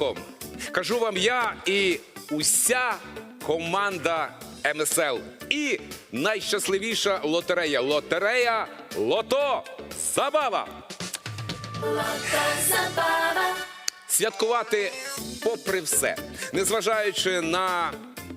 З Кажу вам я і уся команда МСЛ. І найщасливіша лотерея. Лотерея Лото Забава! Святкувати попри все, незважаючи на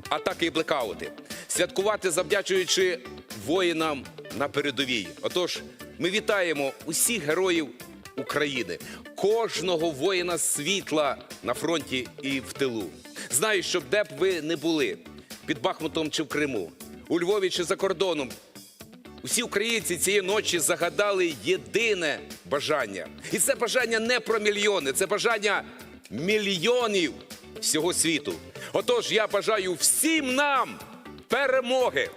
атаки і блекаути. Святкувати завдячуючи воїнам на передовій. Отож, ми вітаємо усіх героїв України, кожного воїна світла на фронті і в тилу. Знаю, що де б ви не були під Бахмутом чи в Криму, у Львові чи за кордоном. Усі українці цієї ночі загадали єдине бажання. І це бажання не про мільйони, це бажання мільйонів всього світу. Отож, я бажаю всім нам перемоги.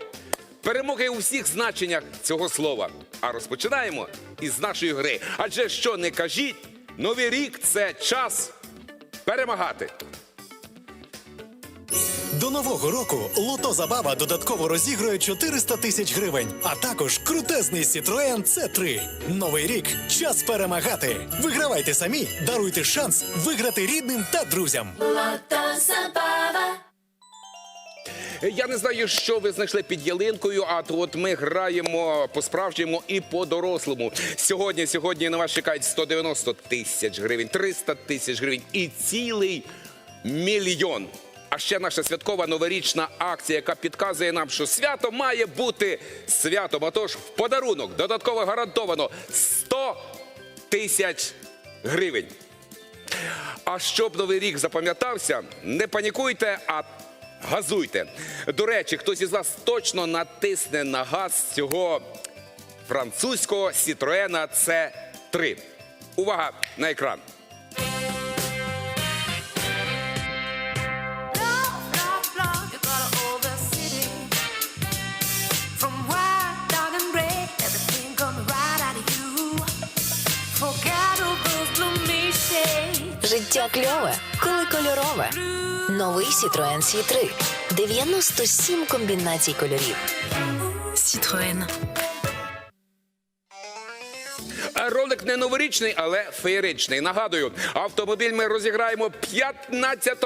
Перемоги у всіх значеннях цього слова. А розпочинаємо із нашої гри. Адже що не кажіть, новий рік це час перемагати. До нового року Лото Забава додатково розігрує 400 тисяч гривень, а також крутезний Citroen C3. Новий рік час перемагати. Вигравайте самі, даруйте шанс виграти рідним та друзям. Lото Забава. Я не знаю, що ви знайшли під ялинкою, а то от ми граємо по-справжньому і по-дорослому. Сьогодні, сьогодні на вас чекають 190 тисяч гривень, 300 тисяч гривень і цілий мільйон. А ще наша святкова новорічна акція, яка підказує нам, що свято має бути святом. Отож, в подарунок додатково гарантовано 100 тисяч гривень. А щоб новий рік запам'ятався, не панікуйте, а газуйте. До речі, хтось із вас точно натисне на газ цього французького Citroena C3. Увага на екран. Життя кльове, коли кольорове. Новий Citroen C3. 97 комбінацій кольорів. Citroen. Ролик не новорічний, але феєричний. Нагадую, автомобіль ми розіграємо 15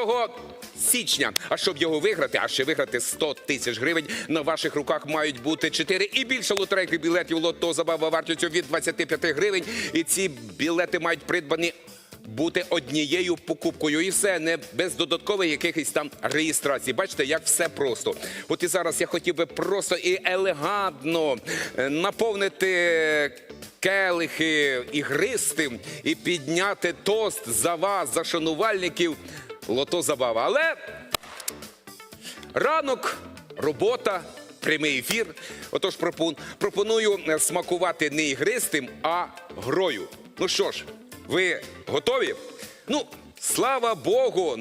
січня. А щоб його виграти, а ще виграти 100 тисяч гривень, на ваших руках мають бути 4 і більше лотерейних білетів лото забава вартістю від 25 гривень. І ці білети мають придбані бути однією покупкою. І все не без додаткових якихось там реєстрацій. Бачите, як все просто. От і зараз я хотів би просто і елегантно е, наповнити келихи ігристим і підняти тост за вас, за шанувальників лото забава. Але ранок, робота. Прямий ефір. Отож, пропоную е, смакувати не ігристим, а грою. Ну що ж, ви готові? Ну, слава Богу,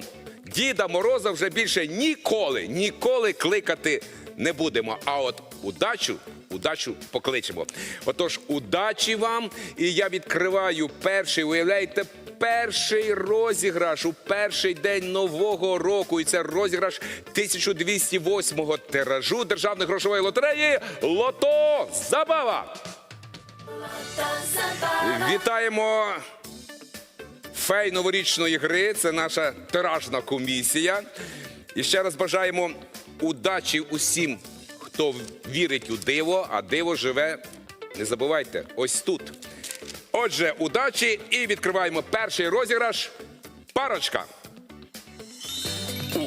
Діда Мороза вже більше ніколи, ніколи кликати не будемо. А от удачу, удачу покличемо. Отож, удачі вам. І я відкриваю перший, уявляєте, перший розіграш у перший день нового року. І це розіграш 1208-го тиражу державної грошової лотереї Лото Забава. Вітаємо фей новорічної гри. Це наша тиражна комісія. І ще раз бажаємо удачі усім, хто вірить у диво, а диво живе. Не забувайте, ось тут. Отже, удачі і відкриваємо перший розіграш. Парочка.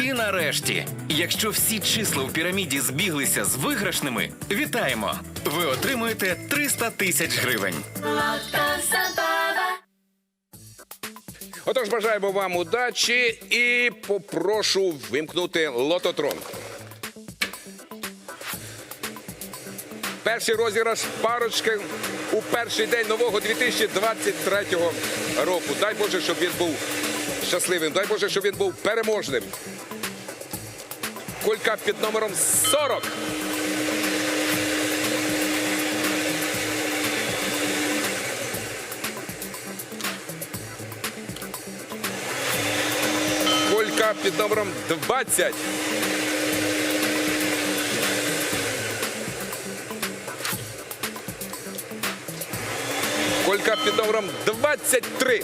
І нарешті, якщо всі числа в піраміді збіглися з виграшними, вітаємо! Ви отримуєте 300 тисяч гривень. Отож, бажаємо вам удачі і попрошу вимкнути лототрон. Перший розіграш парочки у перший день нового 2023 року. Дай Боже, щоб він був щасливим. Дай Боже, щоб він був переможним. Кулька під номером 40. Кулька під номером 20. Колька під номером 23.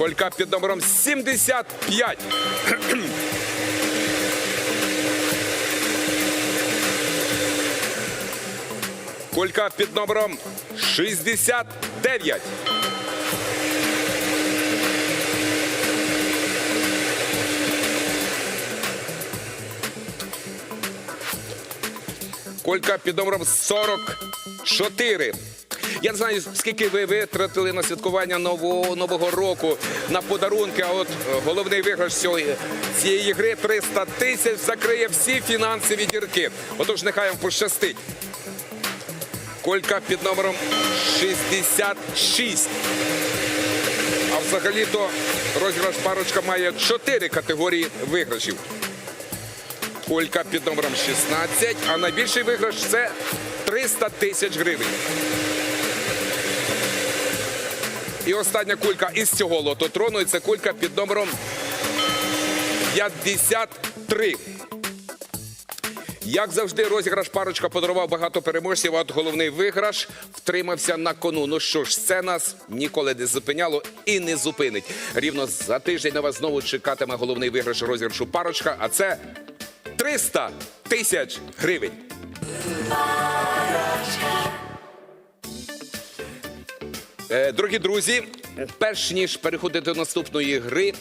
Колька під номером 75. Колька під номером 69. Колька під номером 44. Я не знаю, скільки ви витратили на святкування нового, нового року на подарунки. А от е, головний виграш цієї, цієї гри 300 тисяч закриє всі фінансові дірки. Отож, нехай вам пощастить. Колька під номером 66. А взагалі-то розіграш парочка має 4 категорії виграшів. Колька під номером 16, а найбільший виграш це 300 тисяч гривень. І остання кулька із цього лототрону, і це кулька під номером 53. Як завжди, розіграш парочка подарував багато переможців, а от головний виграш втримався на кону. Ну що ж, це нас ніколи не зупиняло і не зупинить. Рівно за тиждень на вас знову чекатиме головний виграш розіграшу парочка, а це 300 тисяч гривень. Е, Дорогі друзі, перш ніж переходити до наступної гри,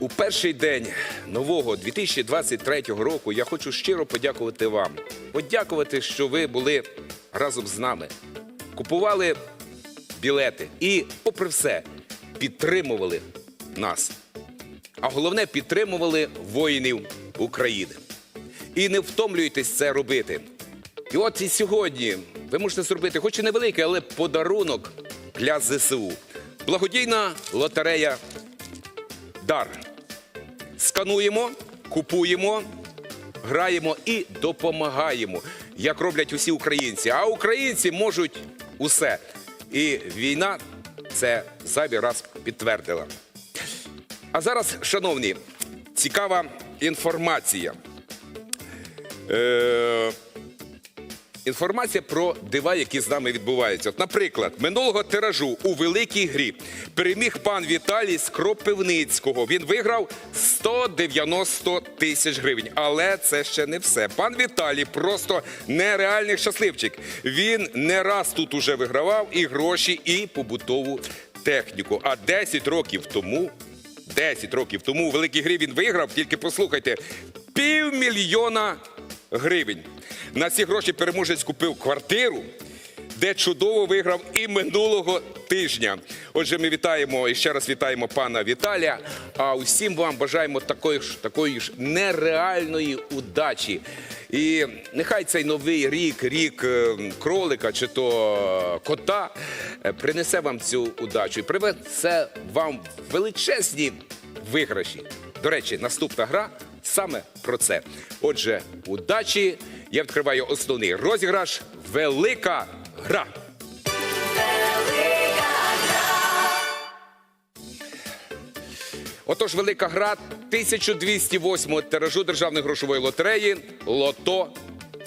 у перший день нового 2023 року я хочу щиро подякувати вам. Подякувати, що ви були разом з нами, купували білети і, попри все, підтримували нас. А головне, підтримували воїнів України. І не втомлюйтесь це робити. І от і сьогодні ви можете зробити, хоч і невеликий, але подарунок для ЗСУ. Благодійна лотерея Дар. Скануємо, купуємо, граємо і допомагаємо, як роблять усі українці. А українці можуть усе. І війна це зайвий раз підтвердила. А зараз, шановні, цікава інформація. Е, Інформація про дива, які з нами відбуваються. От, наприклад, минулого тиражу у великій грі переміг пан Віталій з Кропивницького. Він виграв 190 тисяч гривень. Але це ще не все. Пан Віталій просто нереальний щасливчик. Він не раз тут уже вигравав і гроші, і побутову техніку. А 10 років тому 10 років тому у великій грі він виграв, тільки послухайте, півмільйона гривень. На ці гроші переможець купив квартиру, де чудово виграв і минулого тижня. Отже, ми вітаємо і ще раз вітаємо пана Віталія. А усім вам бажаємо такої ж такої ж нереальної удачі. І нехай цей новий рік, рік е, кролика чи то кота, е, принесе вам цю удачу і приведе вам величезні виграші. До речі, наступна гра саме про це. Отже, удачі. Я відкриваю основний розіграш. Велика гра. Отож, велика гра 1208 тиражу державної грошової лотереї Лото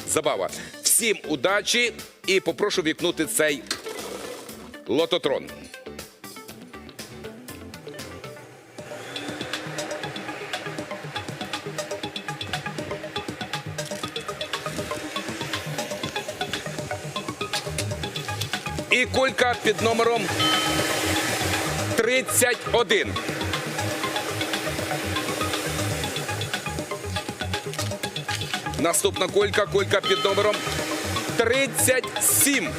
Забава. Всім удачі і попрошу вікнути цей лототрон. Кулька під номером 31. Наступна кулька, кулька під номером 37.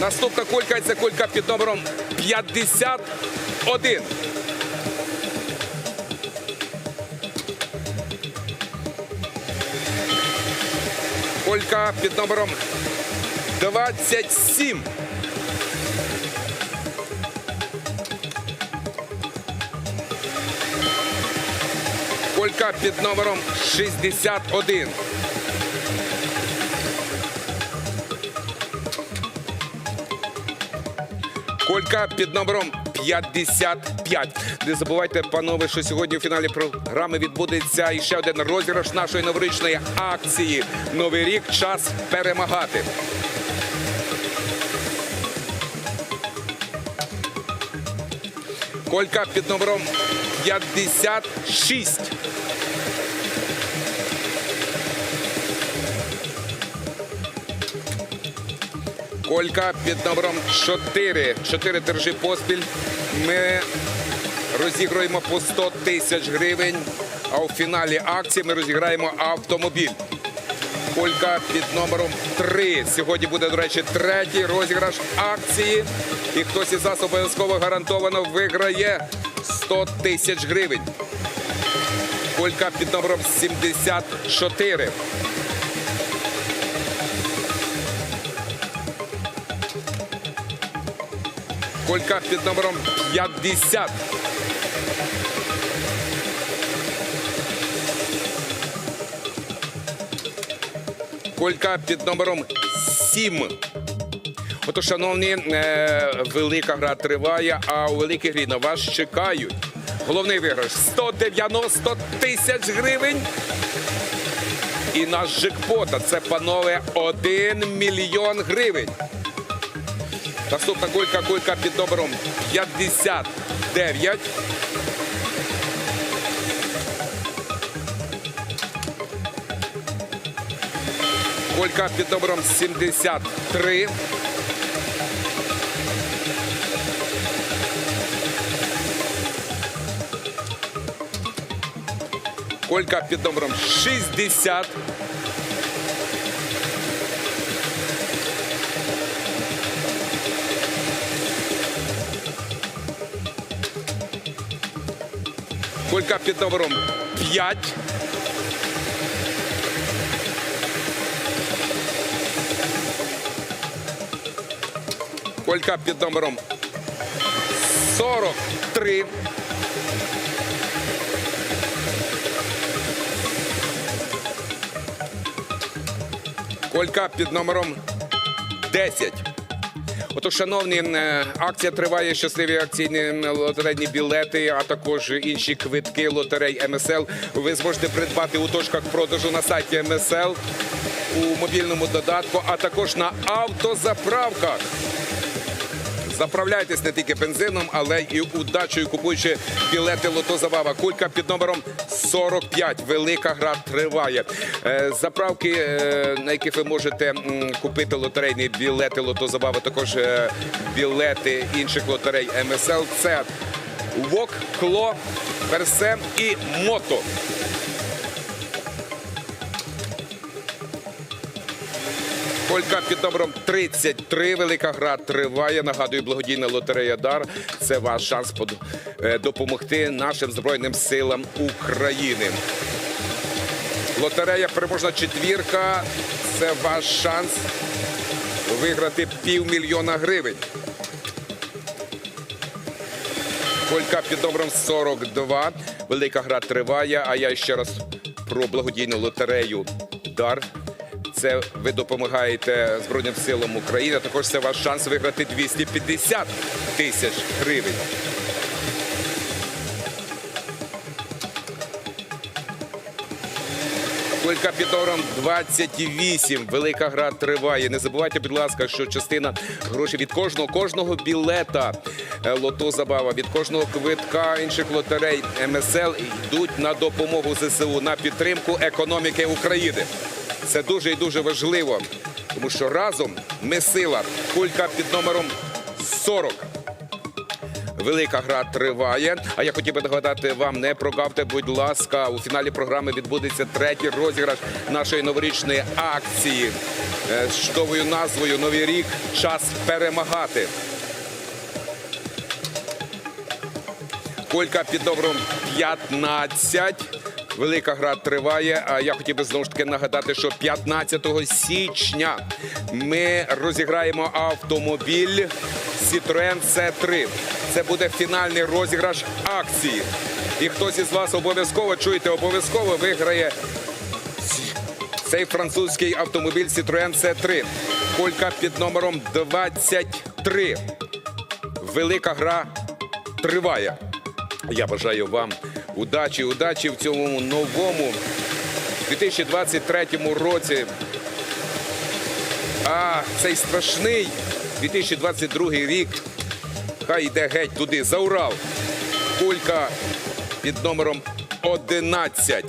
Наступна кулька це кулька під номером 51. Колька під номером 27. Колька під номером 61. Колька під номером 55. Не забувайте, панове, що сьогодні у фіналі програми відбудеться іще один розіграш нашої новорічної акції. Новий рік час перемагати. Колька під номером 56. Колька під номером 4. Чотири держи поспіль. Ми розігруємо по 100 тисяч гривень. А у фіналі акції ми розіграємо автомобіль. Колька під номером 3. Сьогодні буде, до речі, третій розіграш акції. І хтось із нас обов'язково гарантовано виграє 100 тисяч гривень. Колька під номером 74. Колька під номером 50. Колька під номером 7. Ото, шановні, е, велика гра триває, а у великій грі на вас чекають. Головний виграш 190 тисяч гривень. І наш джекпот, а це, панове, 1 мільйон гривень. Наступна кулька, кулька під номером 59. Колька під номером 73. Колька під номером 60. Колька під номером 5. Колька під номером 43. Колька під номером 10. Ото, шановні, е, акція триває щасливі акційні лотерейні білети, а також інші квитки лотерей МСЛ. Ви зможете придбати у точках продажу на сайті МСЛ у мобільному додатку, а також на автозаправках. Заправляйтесь не тільки бензином, але й удачею, купуючи білети Лото Забава. Кулька під номером 45. Велика гра триває. Е, Заправки, е, на яких ви можете купити лотерейні білети Лото Забава, також е, білети інших лотерей МСЛ. Це ВОК, Кло, Персе і Мото. Колька під номером 33. Велика гра триває. Нагадую, благодійна лотерея Дар. Це ваш шанс е, допомогти нашим збройним силам України. Лотерея переможна четвірка. Це ваш шанс виграти півмільйона гривень. Колька під номером 42. Велика гра триває. А я ще раз про благодійну лотерею Дар. Це ви допомагаєте Збройним силам України. Також це ваш шанс виграти 250 тисяч гривень. Колька під номером 28. Велика гра триває. Не забувайте, будь ласка, що частина грошей від кожного кожного білета е, лото забава, від кожного квитка інших лотерей МСЛ йдуть на допомогу ЗСУ на підтримку економіки України. Це дуже і дуже важливо, тому що разом ми сила. Кулька під номером 40. Велика гра триває. А я хотів би нагадати вам, не прогавте, будь ласка, у фіналі програми відбудеться третій розіграш нашої новорічної акції е, з чудовою назвою Новий рік. Час перемагати. Колька під номером 15. Велика гра триває. А я хотів би знову ж таки нагадати, що 15 січня ми розіграємо автомобіль Citroen C3. Це буде фінальний розіграш акції. І хтось із вас обов'язково чуєте, обов'язково виграє цей французький автомобіль Citroen C3. Колька під номером 23. Велика гра триває. Я бажаю вам удачі, удачі в цьому новому 2023 році. А цей страшний 2022 рік. Хай йде геть туди, за Урал. Кулька під номером 11.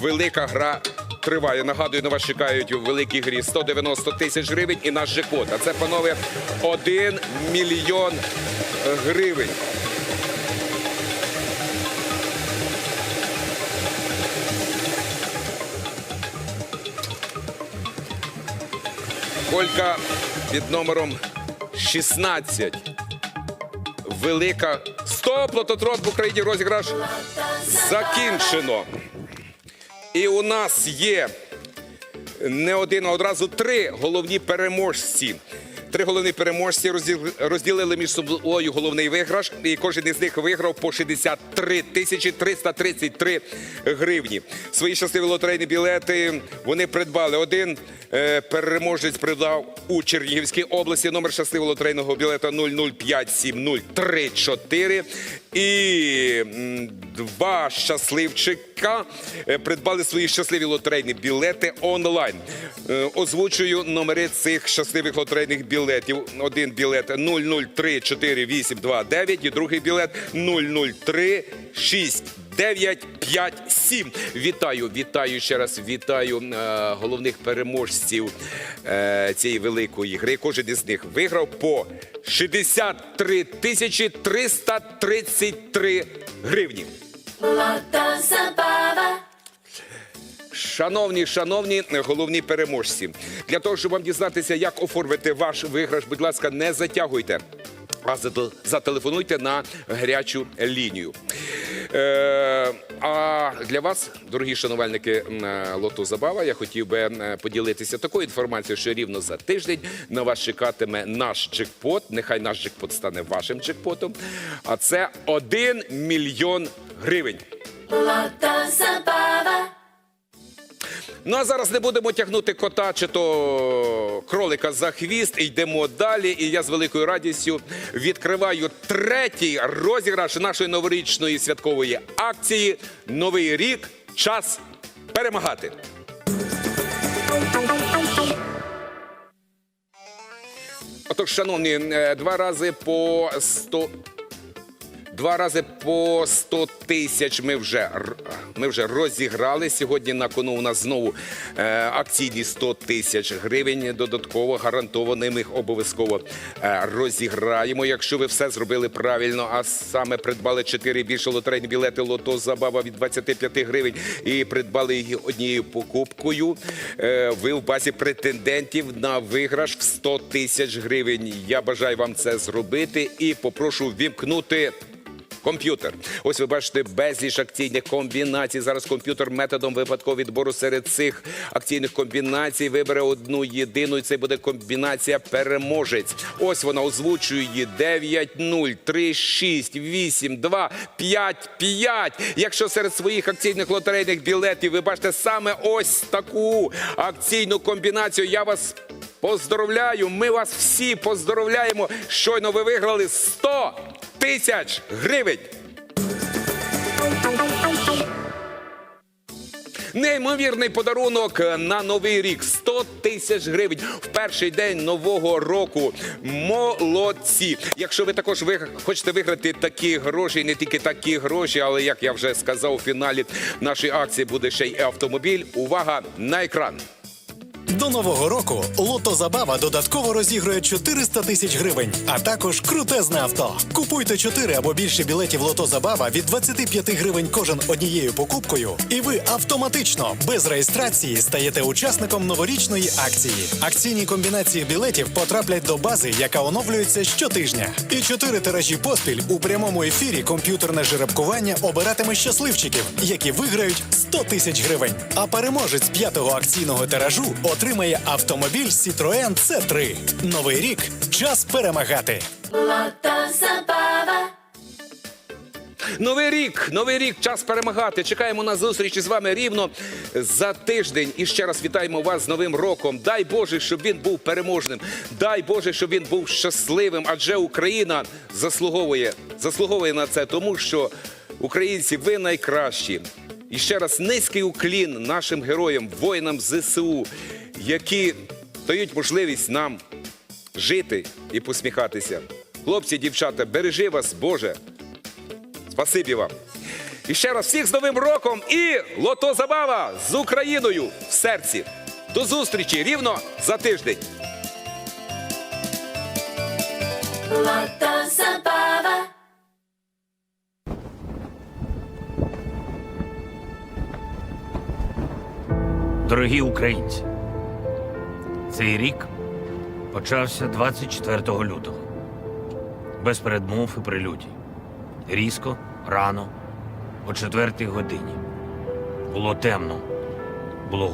Велика гра триває. Нагадую, на вас чекають у великій грі 190 тисяч гривень і наш жекот. А це, панове, 1 мільйон гривень. Колька під номером 16. Велика. Стоп! Лототрон в Україні розіграш закінчено. І у нас є не один, а одразу три головні переможці. Три головні переможці розділ- розділили між собою головний виграш, і кожен із них виграв по 63 тисячі 333 гривні. Свої щасливі лотерейні білети вони придбали. Один е, переможець придбав у Чернігівській області номер щасливого лотерейного білета 0057034. І два щасливчика е, придбали свої щасливі лотерейні білети онлайн. Е, Озвучую номери цих щасливих лотерейних білетів. Один білет 0034829 і другий білет 0036957. Вітаю, вітаю ще раз. Вітаю е, головних переможців е, цієї великої гри. Кожен із них виграв по 63 тисячі 333 гривні. Lotto Zabava. Шановні, шановні головні переможці, для того, щоб вам дізнатися, як оформити ваш виграш, будь ласка, не затягуйте. А зателефонуйте на гарячу лінію. Е, а для вас, дорогі шанувальники е, Лото Забава, я хотів би е, поділитися такою інформацією, що рівно за тиждень на вас чекатиме наш джекпот. Нехай наш джекпот стане вашим джекпотом. А це 1 мільйон гривень. Lotto Zabava. Ну а зараз не будемо тягнути кота чи то кролика за хвіст. Йдемо далі. І я з великою радістю відкриваю третій розіграш нашої новорічної святкової акції Новий рік. Час перемагати. Отож, шановні, е, два рази по 100... Два рази по 100 тисяч ми вже ми вже розіграли. Сьогодні на кону у нас знову е, акційні 100 тисяч гривень. Додатково гарантовано ми їх обов'язково е, розіграємо. Якщо ви все зробили правильно, а саме придбали 4 більше лотерейні білети лото забава від 25 гривень і придбали їх однією покупкою. Е, ви в базі претендентів на виграш в 100 тисяч гривень. Я бажаю вам це зробити і попрошу вімкнути. Комп'ютер. Ось ви бачите безліч акційних комбінацій. Зараз комп'ютер методом випадкового відбору серед цих акційних комбінацій вибере одну єдину. І це буде комбінація переможець. Ось вона озвучує її 9, 0, 3, 6, 8, 2, 5, 5. Якщо серед своїх акційних лотерейних білетів ви бачите саме ось таку акційну комбінацію, я вас Поздоровляю, ми вас всі поздоровляємо. Щойно ви виграли 100 тисяч гривень. Неймовірний подарунок на новий рік 100 тисяч гривень в перший день нового року. Молодці! Якщо ви також хочете виграти такі гроші, не тільки такі гроші, але як я вже сказав, у фіналі нашої акції буде ще й автомобіль. Увага на екран. До нового року Лото Забава додатково розігрує 400 тисяч гривень, а також крутезне авто. Купуйте 4 або більше білетів Лото Забава від 25 гривень кожен однією покупкою, і ви автоматично без реєстрації стаєте учасником новорічної акції. Акційні комбінації білетів потраплять до бази, яка оновлюється щотижня. І чотири тиражі поспіль у прямому ефірі комп'ютерне жеребкування обиратиме щасливчиків, які виграють 100 тисяч гривень. А переможець п'ятого акційного тиражу отримає автомобіль Citroën C3. Новий рік час перемагати. Новий рік, новий рік, час перемагати. Чекаємо на зустріч з вами рівно за тиждень. І ще раз вітаємо вас з Новим роком. Дай Боже, щоб він був переможним. Дай Боже, щоб він був щасливим. Адже Україна заслуговує, заслуговує на це, тому що українці, ви найкращі. І ще раз низький уклін нашим героям, воїнам ЗСУ, які дають можливість нам жити і посміхатися. Хлопці, дівчата, бережи вас, Боже. Спасибі вам. І ще раз всіх з Новим роком і Лото Забава з Україною в серці. До зустрічі рівно за тиждень. Дорогі українці, цей рік почався 24 лютого. Без передмов і прелюдій. Різко, рано, о четвертій годині. Було темно, було